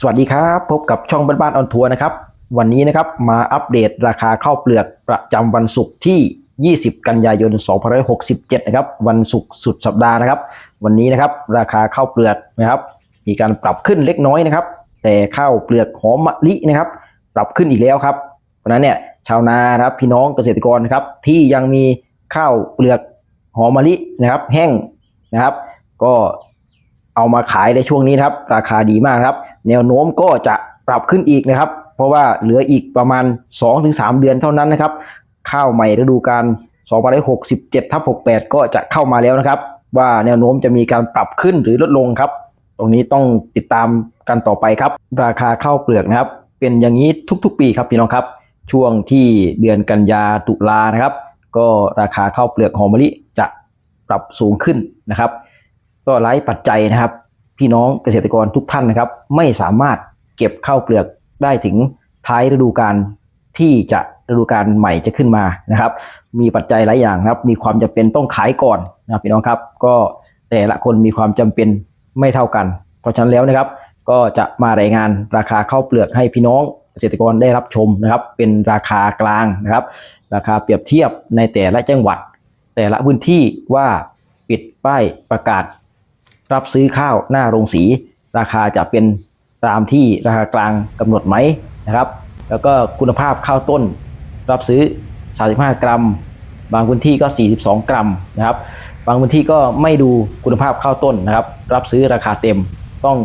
สวัสดีครับ พบกับช่องบ้านๆออนทัวร์นะครับ วันนี้นะครับมาอัปเดตราคาข้าวเปลือกประจำวันศุกร์ที่ 20 กันยายน 2567 นะครับ วันศุกร์สุดสัปดาห์นะครับ วันนี้นะครับราคาข้าวเปลือกนะครับ มีการปรับขึ้นเล็กน้อยนะครับ แต่ข้าวเปลือกหอมมะลินะครับ ปรับขึ้นอีกแล้วครับเพราะฉะนั้นเนี่ยชาวนานะครับพี่น้องเกษตรกรนะครับที่ยังมีข้าวเปลือกหอมมะลินะครับ แห้งนะครับ ก็ เอามาขายในช่วงนี้ครับ ราคาดีมากครับ แนวโน้มก็จะปรับขึ้นอีกนะครับ เพราะว่าเหลืออีกประมาณ 2-3 เดือนเท่านั้นนะครับ ข้าวใหม่ฤดูกาล2567ทับ68 ก็จะเข้ามาแล้วนะครับ ว่าแนวโน้มจะมีการปรับขึ้นหรือลดลงครับ ตรงนี้ต้องติดตามกันต่อไปครับ ราคาข้าวเปลือกนะครับ เป็นอย่างนี้ทุกๆ ปีครับพี่น้องครับ ช่วงที่เดือนกันยาตุลานะครับ ก็ราคาข้าวเปลือกหอมมะลิจะปรับสูงขึ้นนะครับ ก็ไร้ปัจจัยนะครับ พี่น้องเกษตรกรทุกท่านนะครับ ไม่สามารถเก็บข้าวเปลือกได้ถึงท้ายฤดูกาลที่จะฤดูกาลใหม่จะขึ้นมานะครับ มีปัจจัยหลายอย่างนะครับ มีความจำเป็นต้องขายก่อนนะพี่น้องครับ ก็แต่ละคนมีความจำเป็นไม่เท่ากัน เพราะฉะนั้นแล้วนะครับ ก็จะมารายงานราคาข้าวเปลือกให้พี่น้องเกษตรกรได้รับชมนะครับ เป็นราคากลางนะครับ ราคาเปรียบเทียบในแต่ละจังหวัด แต่ละพื้นที่ว่าปิดป้ายประกาศ รับซื้อข้าวหน้าโรงสี ราคาจะเป็นตามที่ราคากลางกำหนดไหมนะครับ แล้วก็คุณภาพข้าวต้น รับซื้อ 35 กรัม บางพื้นที่ก็ 42 กรัมนะครับ บางพื้นที่ก็ไม่ดูคุณภาพข้าวต้นนะครับ รับซื้อราคาเต็มต้อง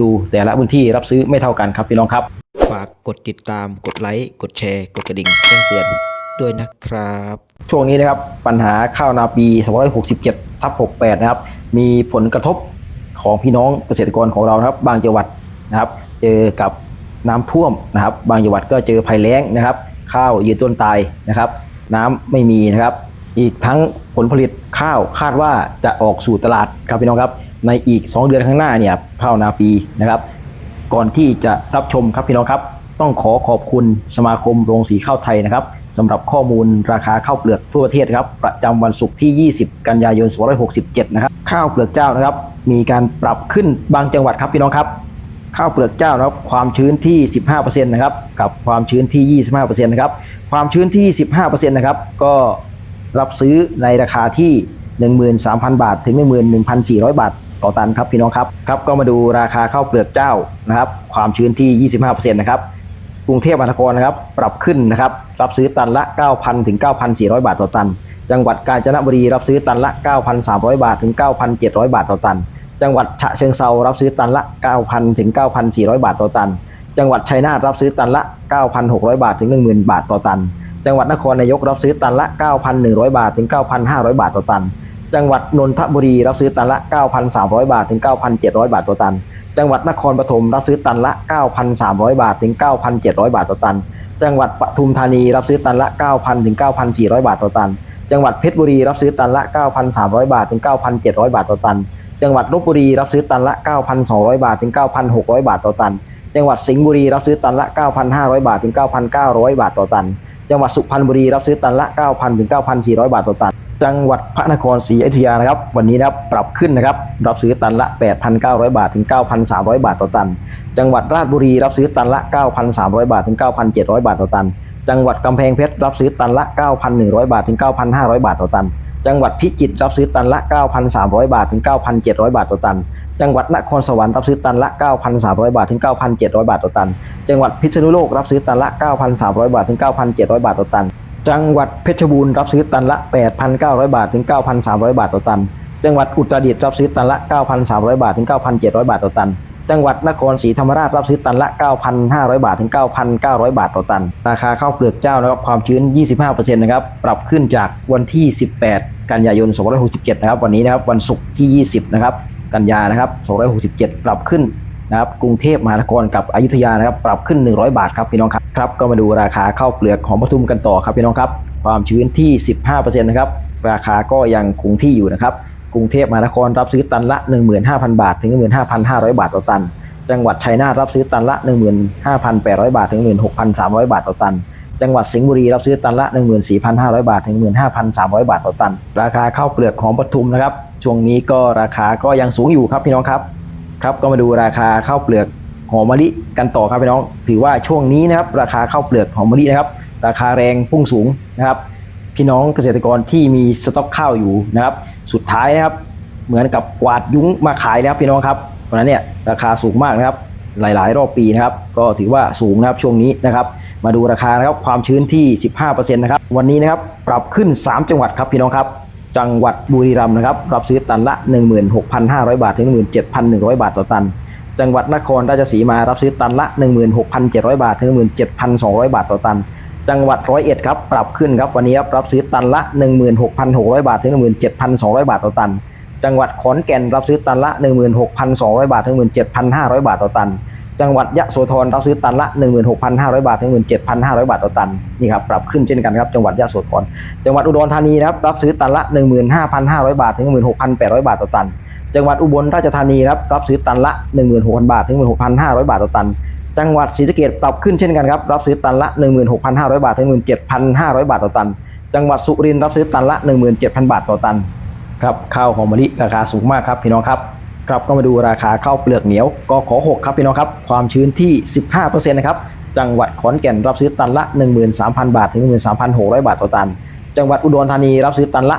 ดูแต่ละพื้นที่รับซื้อไม่เท่ากันครับพี่น้องครับ ฝากกดติดตามกดไลค์กดแชร์ กดกระดิ่งแจ้งเตือนด้วยนะครับ ช่วงนี้นะครับปัญหาข้าวนาปี2567 ทับ68นะครับ มีผลกระทบของพี่น้องเกษตรกรของเราครับ บางจังหวัดนะครับ เจอกับน้ำท่วมนะครับ บางจังหวัดก็เจอภัยแล้งนะครับ ข้าวยืนต้นตายนะครับ น้ำไม่มีนะครับ อีกทั้งผลผลิตข้าวคาดว่าจะออกสู่ตลาดครับพี่น้องครับ ในอีก 2 เดือนข้างหน้าเนี่ยข้าวนาปีนะครับ ก่อนที่จะรับชมครับพี่น้องครับ ต้องขอขอบคุณสมาคมโรงสีข้าวไทยนะครับสำหรับข้อมูลราคาข้าวเปลือกทั่วประเทศครับประจำวันศุกร์ที่ 20 กันยายน 2567 นะครับข้าวเปลือกเจ้านะครับ มีการปรับขึ้นบางจังหวัดครับพี่น้องครับข้าวเปลือกเจ้านะครับความชื้นที่ 15%นะครับกับความชื้นที่ 25%นะครับความชื้นที่ 15%นะครับก็รับซื้อในราคาที่ 13,000 บาท ถึง 11,400 บาทต่อตันครับพี่น้องครับครับก็มาดูราคาข้าวเปลือกเจ้านะครับความชื้นที่ 25%นะครับ กรุงเทพมหานครนะครับ ปรับขึ้นนะครับ รับซื้อตันละ 9,000 ถึง 9,400 บาทต่อตัน จังหวัดกาญจนบุรีรับซื้อตันละ 9,300 บาทถึง 9,700 บาทต่อตัน จังหวัดฉะเชิงเซารับซื้อตันละ 9,000 ถึง 9,400 บาทต่อตัน จังหวัดชัยนาทรับซื้อตันละ 9,600 บาทถึง 10,000 บาทต่อตัน จังหวัดนครนายกรับซื้อตันละ 9,100 บาทถึง 9,500 บาทต่อตัน จังหวัดนนทบุรีรับซื้อตันละ 9,300 บาทถึง 9,700 บาทต่อตัน จังหวัดนครปฐมรับซื้อตันละ 9,300 บาทถึง 9,700 บาทต่อตัน จังหวัดปทุมธานีรับซื้อตันละ 9,000ถึง9,400 บาทต่อตัน จังหวัดเพชรบุรีรับซื้อตันละ 9,300 บาทถึง 9,700 บาทต่อตัน จังหวัดลบบุรีรับซื้อตันละ 9,200 บาทถึง 9,600 บาทต่อตัน จังหวัดสิงห์บุรีรับซื้อตันละ 9,500 บาทถึง 9,900 บาทต่อตัน จังหวัดสุพรรณบุรีรับซื้อตันละ 9,000ถึง9,400 บาทต่อตัน จังหวัดพระนครศรีอยุธยานะครับ วันนี้นะครับปรับขึ้นนะครับ รับซื้อตันละ 8,900 บาทถึง 9,300 บาทต่อตัน จังหวัดราชบุรีรับซื้อตันละ 9,300 บาทถึง 9,700 บาทต่อตัน จังหวัดกำแพงเพชรรับซื้อตันละ 9,100 บาทถึง 9,500 บาทต่อตัน จังหวัดพิจิตรรับซื้อตันละ 9,300 บาทถึง 9,700 บาทต่อตัน จังหวัดนครสวรรค์รับซื้อตันละ 9,300 บาทถึง 9,700 บาทต่อตัน จังหวัดพิษณุโลกรับซื้อตันละ 9,300 บาทถึง 9,700 บาทต่อตัน จังหวัดเพชรบูรณ์รับซื้อตันละ 8,900 บาทถึง 9,300 บาทต่อตัน จังหวัดอุตรดิตถ์รับซื้อตันละ 9,300 บาทถึง 9,700 บาทต่อตัน จังหวัดนครศรีธรรมราชรับซื้อตันละ 9,500 บาทถึง 9,900 บาทต่อตัน ราคาข้าวเปลือกเจ้านะครับความชื้น 25%นะครับปรับขึ้นจากวันที่ 18 กันยายน 2567 นะครับวันนี้นะครับวันศุกร์ที่ 20 นะครับกันยานะครับ2567 ปรับขึ้นนะครับกรุงเทพมหานครกับอยุธยานะครับปรับขึ้น 100 บาทครับพี่น้องครับ ครับก็มาดูราคาข้าวเปลือกของปทุมกันต่อครับพี่น้องครับ ความชื้นที่ 15%นะครับราคาก็ยังคงที่อยู่นะครับกรุงเทพมหานครรับซื้อตันละ 15,000 บาท ถึง 15,500 บาทต่อตัน จังหวัดชัยนาทรับซื้อตันละ 15,800 บาท ถึง 16,300 บาทต่อตัน จังหวัดสิงห์บุรีรับซื้อตันละ 14,500 บาท ถึง 15,300 บาทต่อตัน ราคาข้าวเปลือกของปทุมนะครับ ช่วงนี้ก็ราคาก็ยังสูงอยู่ครับพี่น้องครับ ครับก็มาดูราคาข้าวเปลือก หอมมะลิกันต่อครับพี่น้อง ถือว่าช่วงนี้นะครับราคาข้าวเปลือกหอมมะลินะครับ ราคาแรงพุ่งสูงนะครับ พี่น้องเกษตรกรที่มีสต็อกข้าวอยู่นะครับ สุดท้ายนะครับ เหมือนกับกวาดยุ้งมาขายนะครับพี่น้องครับเพราะฉะนั้นเนี่ยราคาสูงมากนะครับ หลาย ๆ รอบปีนะครับ ก็ถือว่าสูงนะครับช่วงนี้นะครับ มาดูราคานะครับความชื้นที่ 15%นะครับวันนี้นะครับปรับขึ้น 3 จังหวัดครับพี่น้องครับจังหวัดบุรีรัมย์นะครับรับซื้อตันละ 16,500 บาทถึง 17,100 บาทต่อตัน จังหวัดนครราชสีมารับซื้อตันละ 16,700 บาท ถึง 17,200 บาทต่อตัน จังหวัดร้อยเอ็ดครับปรับขึ้นครับวันนี้ครับรับซื้อตันละ 16,600 บาท ถึง 17,200 บาทต่อตัน จังหวัดขอนแก่นรับซื้อตันละ 16,200 บาท ถึง 17,500 บาทต่อตัน จังหวัดยะโสธรรับซื้อตันละ 16,500 บาทถึง17,500 บาทต่อตันนี่ครับปรับขึ้นเช่นกันครับจังหวัดยะโสธรจังหวัดอุดรธานีนะครับรับซื้อตันละ 15,500 บาทถึง16,800 บาทต่อตัน จังหวัดอุบลราชธานีครับรับซื้อตันละ 16,000 บาทถึง16,500 บาทต่อตัน จังหวัดศรีสะเกษปรับขึ้นเช่นกันครับรับซื้อตันละ 16,500 บาทถึง17,500 บาทต่อตัน จังหวัดสุรินทร์รับซื้อตันละ 17,000 บาทต่อตันครับข้าวหอมมะลิราคาสูงมากครับพี่น้องครับ ครับก็มาดูราคาข้าวเปลือกเหนียวกขอ6ครับพี่น้องครับ ความชื้นที่ 15%นะครับจังหวัดขอนแก่นรับซื้อตันละ 13,000 บาท ถึง 13,600 บาทต่อตัน จังหวัดอุดรธานีรับซื้อตันละ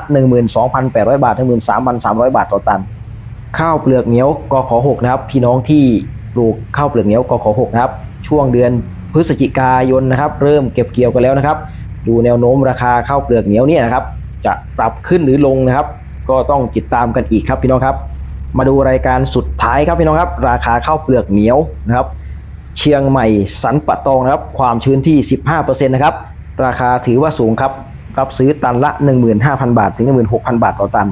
12,800 บาท ถึง 13,300 บาทต่อตัน ข้าวเปลือกเหนียวกขอ6นะครับพี่น้องที่ปลูกข้าวเปลือกเหนียวกขอ6นะครับช่วงเดือนพฤศจิกายนนะครับ เริ่มเก็บเกี่ยวกันแล้วนะครับดูแนวโน้มราคาข้าวเปลือกเหนียวเนี่ยนะครับ จะปรับขึ้นหรือลงนะครับ ก็ต้องติดตามกันอีกครับพี่น้องครับ มาดูรายการสุดท้ายครับพี่น้องครับ ราคาข้าวเปลือกเหนียวนะครับ เชียงใหม่สันปะตองนะครับ ความชื้นที่ 15%นะครับ ราคาถือว่าสูงครับ รับซื้อตันละ 15,000 บาท ถึง 16,000 บาทต่อตัน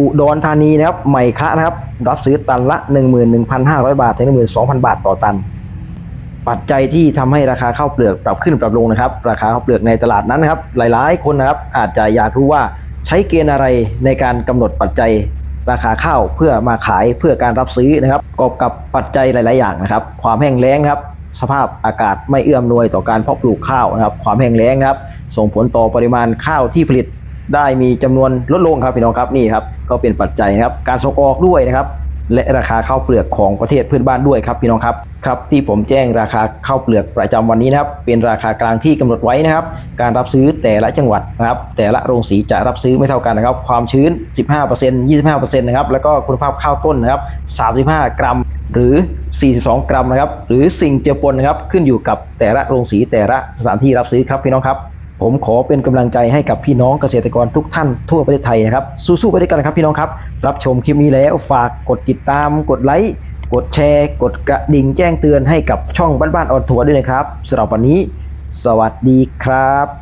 อุดรธานีนะครับใหม่คะนะครับ รับซื้อตันละ 11,500 บาท ถึง 12,000 บาทต่อตัน ปัจจัยที่ทำให้ราคาข้าวเปลือกปรับขึ้นปรับลงนะครับ ราคาข้าวเปลือกในตลาดนั้นนะครับ หลาย ๆ คนนะครับอาจจะอยากรู้ว่าใช้เกณฑ์อะไรในการกำหนดปัจจัย ราคาข้าวเพื่อมาขายเพื่อการรับซื้อนะครับประกอบกับปัจจัยหลาย ๆ อย่างนะครับ ความแห้งแล้งนะครับ สภาพอากาศไม่เอื้อมนวยต่อการเพาะปลูกข้าวนะครับ ความแห้งแล้งนะครับ ส่งผลต่อปริมาณข้าวที่ผลิตได้มีจำนวนลดลงครับพี่น้องครับนี่ครับก็เป็นปัจจัยนะครับ การส่งออกด้วยนะครับ และราคาข้าวเปลือกของประเทศเพื่อนบ้านด้วยครับพี่น้องครับครับที่ผมแจ้งราคาข้าวเปลือกประจำวันนี้นะครับเป็นราคากลางที่กำหนดไว้นะครับ การรับซื้อแต่ละจังหวัดนะครับแต่ละโรงสีจะรับซื้อไม่เท่ากันนะครับ ความชื้น 15% 25%นะครับแล้วก็คุณภาพข้าวต้นนะครับ 35 กรัมหรือ 42 กรัมนะครับหรือสิ่งเจือปนนะครับขึ้นอยู่กับแต่ละโรงสีแต่ละสถานที่รับซื้อครับพี่น้องครับ ผมขอเป็นกำลังใจให้กับพี่น้องเกษตรกรทุกท่านทั่วประเทศไทยนะครับ สู้ๆไปด้วยกันครับพี่น้องครับ รับชมคลิปนี้แล้วฝากกดติดตาม กดไลค์ กดแชร์ กดกระดิ่งแจ้งเตือนให้กับช่องบ้านๆออนทัวร์ด้วยนะครับสำหรับวันนี้ สวัสดีครับ